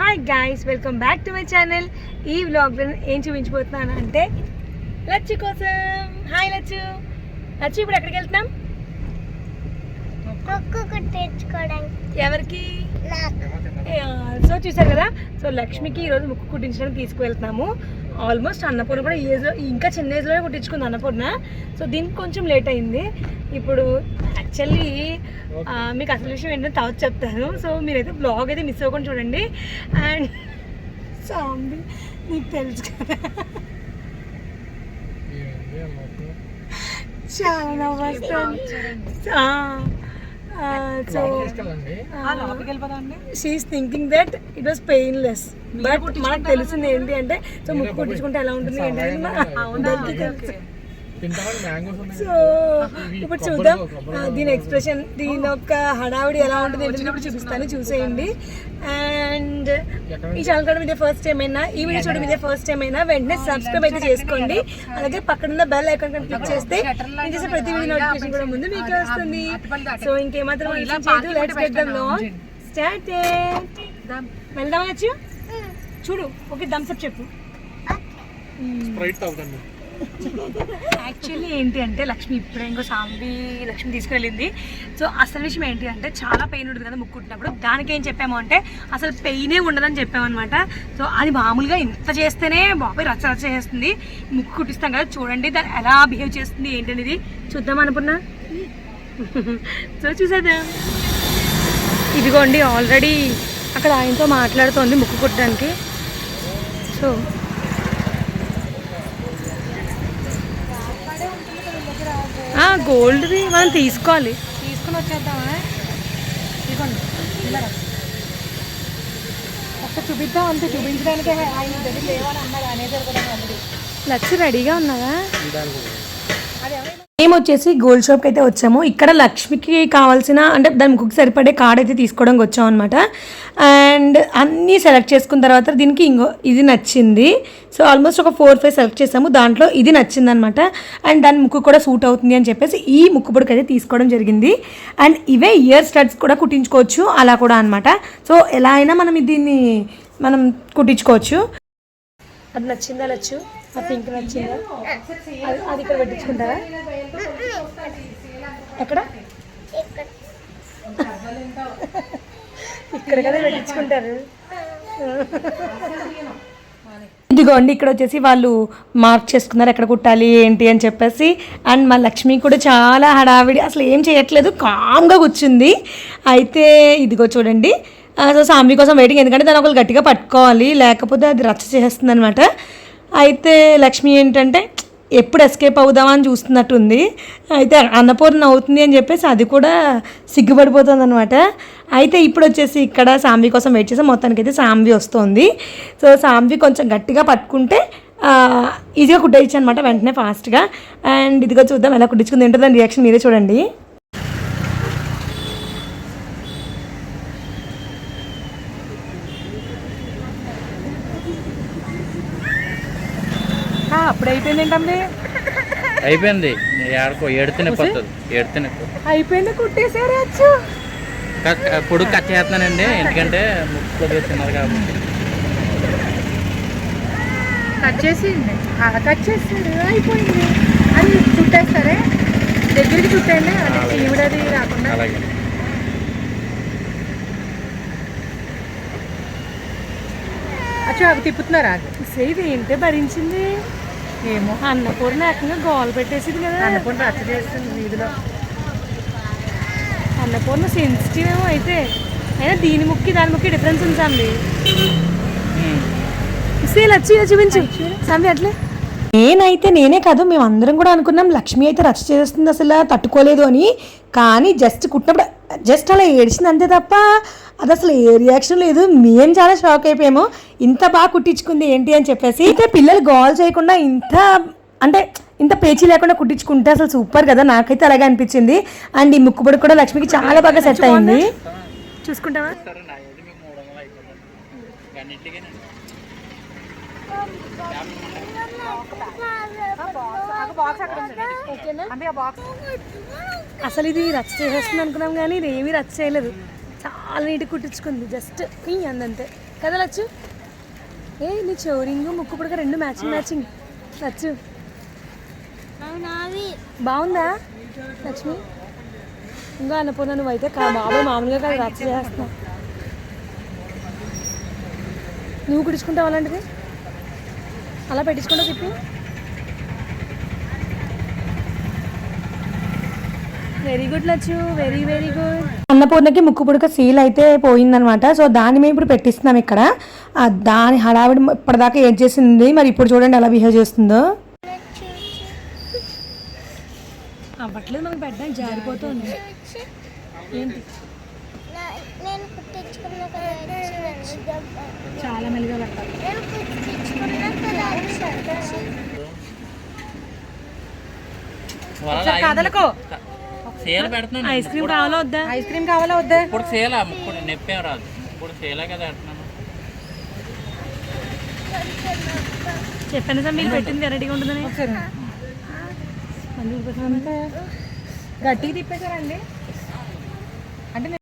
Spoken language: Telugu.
Hi guys welcome back to my channel ఈ వ్లాగ్లో ఏం చూపించబోతున్నాను అంటే లచ్చు కోసం. హాయ్ లచ్చు. లచ్చు ఇప్పుడు ఎక్కడికి వెళ్తున్నాం? ఎవరికి? సో చూసారు కదా సో లక్ష్మికి ఈరోజు ముక్కు కుట్టించడానికి తీసుకువెళ్తున్నాము. ఆల్మోస్ట్ అన్నపూర్ణ కూడా ఈ ఏజ్లో ఇంకా చిన్న ఏజ్లోనే కుట్టించుకుంది అన్నపూర్ణ. సో దీనికి కొంచెం లేట్ అయింది. ఇప్పుడు యాక్చువల్లీ మీకు అసలు విషయం ఏంటంటే తర్వాత చెప్తాను. సో మీరైతే బ్లాగ్ అయితే మిస్ అవ్వకుండా చూడండి. అండ్ సాంబి నీకు తెలుసు కదా. చాలా so she's thinking that it was painless but మనకు తెలిసింది ఏంటి అంటే సో ముక్కు కుట్టించుకుంటే ఎలా ఉంటుంది ఏంటి సో ఇప్పుడు చూద్దాం. దీని ఎక్స్ప్రెషన్ దీని యొక్క హడావిడి ఎలా ఉంటుంది ఇప్పుడు చూపిస్తాను. చూసేయండి. అండ్ ఈ ఛానల్ కూడా మీదే ఫస్ట్ టైం అయినా ఈ వీడియో చూడడం మీదే ఫస్ట్ టైం అయినా వెంటనే సబ్స్క్రైబ్ అయితే చేసుకోండి. అలాగే పక్కన ఉన్న బెల్ ఐకాన్ కనుక క్లిక్ చేస్తే నేను చేసే ప్రతి వీడియో నోటిఫికేషన్ కూడా ముందు మీకు వస్తుంది. సో ఇంకేమాత్రం చేయదు let's get the blog start వెళ్దాం వచ్చు చూడు ఓకే థమ్స్ అప్ చెప్పు. యాక్చువల్లీ ఏంటి అంటే లక్ష్మి ఇప్పుడే ఇంకో సాంబి లక్ష్మి తీసుకెళ్ళింది సో అసలు విషయం ఏంటి అంటే చాలా పెయిన్ ఉంటుంది కదా ముక్కుంటున్నప్పుడు దానికి ఏం చెప్పాము అంటే అసలు పెయినే ఉండదని చెప్పామన్నమాట. సో అది మామూలుగా ఇంత చేస్తేనే బాబాయ్ రచ్చ రచ్చ చేస్తుంది. ముక్కు కుట్టిస్తాం కదా చూడండి దాన్ని ఎలా బిహేవ్ చేస్తుంది ఏంటి అనేది చూద్దాం అనుకున్నా. సో చూసేదా ఇదిగోండి ఆల్రెడీ అక్కడ ఆయనతో మాట్లాడుతోంది ముక్కు కుట్టడానికి. సో గోల్డ్ది మనం తీసుకోవాలి. తీసుకుని వచ్చేద్దామా? ఇదిగోండి ఒకసారి చూపిద్దాం అంతే చూపించడానికి ఆయన దగ్గర లేవని అన్నారు అనేసారు లక్ష రెడీగా ఉన్నదా మేము వచ్చేసి గోల్డ్ షాప్కి అయితే వచ్చాము. ఇక్కడ లక్ష్మికి కావాల్సిన అంటే దాని ముక్కుకి సరిపడే కార్డ్ అయితే తీసుకోవడానికి వచ్చాం అనమాట అండ్ అన్నీ సెలెక్ట్ చేసుకున్న తర్వాత దీనికి ఇంకో ఇది నచ్చింది. సో ఆల్మోస్ట్ ఒక ఫోర్ ఫైవ్ సెలెక్ట్ చేసాము. దాంట్లో ఇది నచ్చింది అనమాట అండ్ దాని ముక్కు కూడా సూట్ అవుతుంది అని చెప్పేసి ఈ ముక్కు పొడికి అయితే తీసుకోవడం జరిగింది. అండ్ ఇవే ఇయర్ స్టడ్స్ కూడా కుట్టించుకోవచ్చు. అలా కూడా అనమాట సో ఎలా అయినా మనం దీన్ని మనం కుట్టించుకోవచ్చు. అది నచ్చిందా నచ్చు ఆ పింక్ నచ్చిందా అది అది ఇక్కడ పెట్టించుకుంటారా? ఎక్కడ? ఇక్కడ కదా పెట్టించుకుంటారు. ఇదిగోండి ఇక్కడ వచ్చేసి వాళ్ళు మార్క్ చేసుకున్నారు ఎక్కడ కుట్టాలి ఏంటి అని చెప్పేసి. అండ్ మా లక్ష్మి కూడా చాలా హడావిడి అసలు ఏం చేయట్లేదు కామ్గా కూర్చుంది. అయితే ఇదిగో చూడండి. సో సాంబి కోసం వెయిటింగ్ ఎందుకంటే దాని ఒకరు గట్టిగా పట్టుకోవాలి లేకపోతే అది రచ్చ చేస్తుంది అనమాట అయితే లక్ష్మి ఏంటంటే ఎప్పుడు ఎస్కేప్ అవుదామా అని చూస్తున్నట్టుంది. అయితే అన్నపూర్ణ అవుతుంది అని చెప్పేసి అది కూడా సిగ్గుపడిపోతుంది అనమాట అయితే ఇప్పుడు వచ్చేసి ఇక్కడ సాంబి కోసం వెయిట్ చేసాం మొత్తానికి అయితే సాంబి వస్తుంది. సో సాంబి కొంచెం గట్టిగా పట్టుకుంటే ఈజీగా కుట్టేయచ్చు అనమాట వెంటనే ఫాస్ట్గా అండ్ ఇదిగో చూద్దాం ఎలా కుట్టించుకుంది ఏంటో దాని రియాక్షన్ మీరే చూడండి. అప్పుడు అయిపోయింది ఏంటండి అయిపోయింది. ఏడుకో ఏడితేనే పోతుంది ఏడితేనే అయిపోయింది కుట్టేసారు వచ్చు పొడుగు కట్ చేస్తున్నానండి. ఎందుకంటే ముక్కు కొద్దిగా తిన్నారు కాబట్టి. కట్ చేసి కట్ చేస్తారు అయిపోయింది. అది చుట్టేస్తారే దగ్గరికి చుట్టండి అంటే. చీమిడది రాకుండా అలాగే. అవి తిప్పుతున్నారా? ఇది ఏంటే భరించింది? ఏమో అన్నపూర్ణ ఏకంగా గోల్ పెట్టేసింది కదా. అనుకుంటే రచ్చ చేస్తుంది వీధిలో. అన్నపూర్ణ సెన్సిటివ్ ఏమో అయితే. అయినా దీని ముక్కి దాని ముక్కి డిఫరెన్స్ ఉంది సాంబి ఉమ్. సేల్ వచ్చి చూపించు సాంబి అట్లే. నేనైతే నేనే కాదు మేము అందరం కూడా అనుకున్నాం లక్ష్మి అయితే రచ్చ చేస్తుంది అసలు తట్టుకోలేదు అని. కానీ జస్ట్ కుట్టినప్పుడు జస్ట్ అలా ఏడిచింది అంతే తప్ప అది అసలు ఏ రియాక్షన్ లేదు. మేము చాలా షాక్ అయిపోయాము. ఇంత బాగా కుట్టించుకుంది ఏంటి అని చెప్పేసి. అయితే పిల్లలు గోల్ చేయకుండా ఇంత అంటే ఇంత పేచీ లేకుండా కుట్టించుకుంటే అసలు సూపర్ కదా. నాకైతే అలాగే అనిపించింది. అండ్ ఈ ముక్కుబడి కూడా లక్ష్మికి చాలా బాగా సెట్ అయింది. చూసుకుంటావా? అంటే ఆ బాక్స్ అసలు ఇది రచ్చ చేసేస్తుంది అనుకున్నాం కానీ ఇది ఏమీ రచ్చ చేయలేదు. చాలా నీట్గా కుట్టించుకుంది. జస్ట్ అందంతే. కదా లచ్చు? ఏ నీ చోరింగ్ ముక్కు పుడక రెండు మ్యాచింగ్ మ్యాచింగ్. లచ్చు. బాగుందా? లక్ష్మి? ఇంకా అన్నపూర్ణ నువ్వైతే కా బాబాయ్ మామూలుగా కాదు రచ్చ చేస్తున్నావు నువ్వు కుడుచుకుంటావు అలాంటిది? అలా పెట్టించుకుంటావు తిప్పి very good Lachchu very very good అన్నపూర్ణకి ముక్కు పుడక సీల్ అయితే పోయిందనమాట సో దాన్ని మేము ఇప్పుడు పెట్టిస్తున్నాం ఇక్కడ. ఆ దాని హడావిడి ఇప్పటిదాకా ఏం చేసింది? మరి ఇప్పుడు చూడండి ఎలా బిహేవ్ చేస్తుందో. అవ్వట్లేదు మనకు పెట్టడానికి జారిపోతుంది. ఏంటి. చాలా మెల్లిగా పెట్టాలి కదలకో. సేల పెడుతున్నాను ఐస్ క్రీమ్ కావాలా వద్దా? ఐస్ క్రీమ్ కావాలా వద్దా? ఇప్పుడు సేల ఇప్పుడు నొప్పి రాదు. ఇప్పుడు సేలే కదా పెడుతున్నాను. చెప్పాను సార్ మీరు పెట్టింది వెరైటీగా ఉంటుందని. గట్టిగా తిప్పేశారండి. అంటే